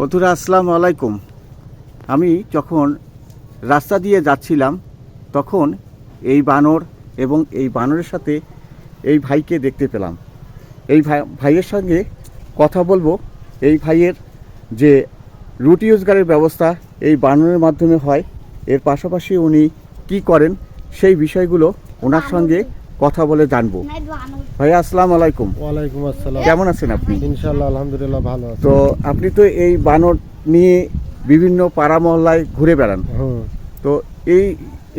বন্ধুরা আসসালামু আলাইকুম। আমি যখন রাস্তা দিয়ে যাচ্ছিলাম তখন এই বানর এবং এই বানরের সাথে এই ভাইকে দেখতে পেলাম। এই ভাই ভাইয়ের সঙ্গে কথা বলব। এই ভাইয়ের যে রুটি রোজগারের ব্যবস্থা এই বানরের মাধ্যমে হয় এর পাশাপাশি উনি কি করেন সেই বিষয়গুলো ওনার সঙ্গে কথা বলে জানব। ভাইয়া আসসালাম আলাইকুম। ওয়ালাইকুম আসসালাম। কেমন আছেন আপনি? ইনশাল্লাহ আলহামদুলিল্লাহ ভালো তো আপনি তো এই বানর নিয়ে বিভিন্ন পাড়া মহল্লায় ঘুরে বেড়ান। তো এই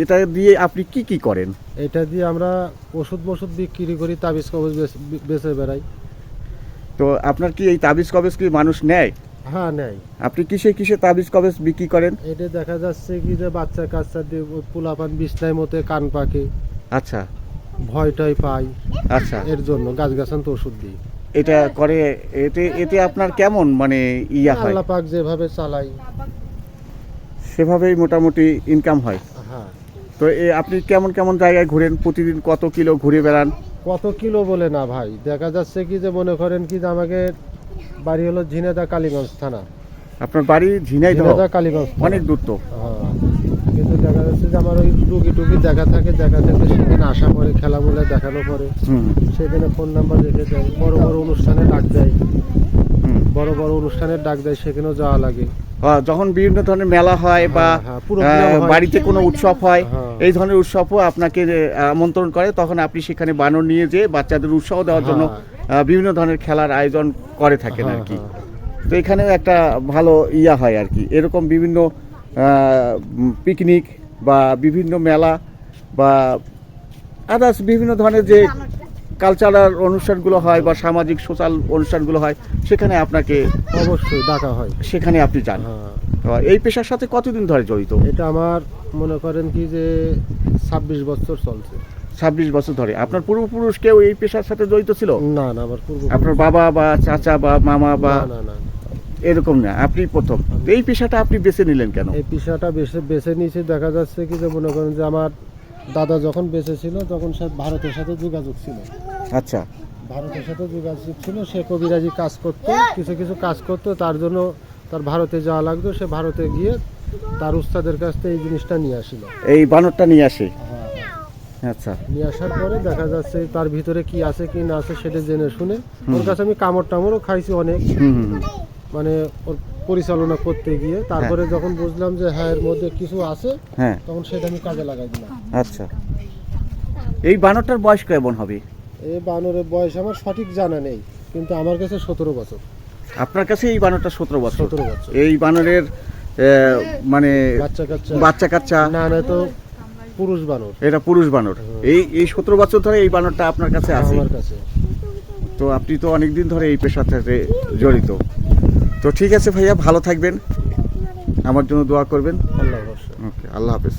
এটা দিয়ে আপনি কি কি করেন? এটা দিয়ে আমরা ওষুধ মষুধ বিক্রি করি তাবিজ কবজ বেচে বেড়াই। তো আপনার কি এই তাবিজ কবেজ কি মানুষ নেয়? হ্যাঁ নেয়। আপনি কিসে কিসে তাবিজ কবেজ বিক্রি করেন? এটা দেখা যাচ্ছে কি যে বাচ্চা কাচ্চা দিয়ে পোলাপান বিছনায় মতে কান পাকে। আচ্ছা। ভয় টয় পাই আচ্ছা। এর জন্য গাছ গাছান তো ওষুধ দিই। এটা করে এতে এতে আপনার কেমন মানে ইয়া হয়? আল্লাহ পাক যেভাবে চালাই। সেভাবেই মোটামুটি ইনকাম হয়। হ্যাঁ। তো এ আপনি কেমন কেমন জায়গায় ঘুরেন? প্রতিদিন কত কিলো ঘুরে বেড়ান? কত কিলো বলে না ভাই দেখা যাচ্ছে কি যে মনে করেন কি যে আমাকে বাড়ি হলো ঝিনেদা কালীগঞ্জ থানা। আপনার বাড়ি ঝিনাইদহ? ঝিনেদা কালীগঞ্জ থানা। অনেক দূর তো। হ্যাঁ, যাচ্ছে যে আমার ওই টুকি টুকি দেখা থাকে দেখা থেকে সেদিন আসা পরে খেলাধুলা দেখানো পরে। সেদিনে ফোন নাম্বার রেখে দেয়। বড় বড় অনুষ্ঠানে ডাক দেয়। বড় বড় অনুষ্ঠানে ডাক দেয় সেখানেও যাওয়া লাগে। আহ, যখন বিভিন্ন ধরনের মেলা হয় বা হ্যাঁ, হ্যাঁ, হয়। বাড়িতে কোনো উৎসব হয় হ্যাঁ। এই ধরনের উৎসবও আপনাকে আমন্ত্রণ করে। তখন আপনি সেখানে বানর নিয়ে যেয়ে বাচ্চাদের উৎসাহ দেওয়ার জন্য হ্যাঁ। বিভিন্ন ধরনের খেলার আয়োজন করে থাকেন আর হ্যাঁ, কি হ্যাঁ, তো এখানেও একটা ভালো ইয়া হয় আর কি এরকম বিভিন্ন পিকনিক বা বিভিন্ন মেলা বা আদার্স বিভিন্ন ধরনের যে কালচারাল অনুষ্ঠানগুলো হয় বা সামাজিক সোশ্যাল অনুষ্ঠানগুলো হয় সেখানে আপনাকে অবশ্যই ডাকা হয়। সেখানে আপনি যান। হ্যাঁ। এই পেশার সাথে কতদিন ধরে জড়িত? এটা আমার মনে করেন কি যে ছাব্বিশ বছর চলছে। ছাব্বিশ বছর ধরে। আপনার পূর্বপুরুষ কেউ এই পেশার সাথে জড়িত ছিল? না না আমার পূর্ব আপনার বাবা বা চাচা বা মামা বা না না না। এরকম না আপনি প্রথম। এই পেশাটা আপনি বেছে নিলেন কেন? এই পেশাটা বেছে বেছে নিয়েছি দেখা যাচ্ছে কি যে মনে করেন যে আমার দাদা যখন বেঁচে ছিল তখন সে ভারতের সাথে যোগাযোগ ছিল। আচ্ছা। ভারতের সাথে যোগাযোগ ছিল সে কবিরাজি কাজ করতো কিছু কিছু কাজ করতো তার জন্য তার ভারতে যাওয়া লাগতো সে ভারতে গিয়ে তার উস্তাদের কাছ থেকে এই জিনিসটা নিয়ে আসিল। এই বানরটা নিয়ে আসে? আচ্ছা। নিয়ে আসার পরে দেখা যাচ্ছে তার ভিতরে কি আছে কি না আছে সেটা জেনে শুনে ওর কাছে আমি কামড় টামড়ও খাইছি অনেক। মানে ওর পরিচালনা করতে গিয়ে তারপরে যখন বুঝলাম যে হ্যাঁ এর মধ্যে কিছু আছে হ্যাঁ। তখন সেটা আমি কাজে লাগাই দিলাম। আচ্ছা। এই বানরটার বয়স কেমন হবে? এই বানরের বয়স আমার সঠিক জানা নেই কিন্তু আমার কাছে সতেরো বছর। আপনার কাছে এই বানরটা সতেরো বছর? সতেরো বছর। এই বানরের মানে বাচ্চা কাচ্চা। বাচ্চা কাচ্চা? না না তো পুরুষ বানর। এটা পুরুষ বানর। এই এই সতেরো বছর ধরে এই বানরটা আপনার কাছে আছে? আমার কাছে। তো আপনি তো অনেকদিন ধরে এই পেশার সাথে জড়িত। তো ঠিক আছে ভাইয়া ভালো থাকবেন। আমার জন্য দোয়া করবেন। আল্লাহ ওকে আল্লাহ হাফেজ।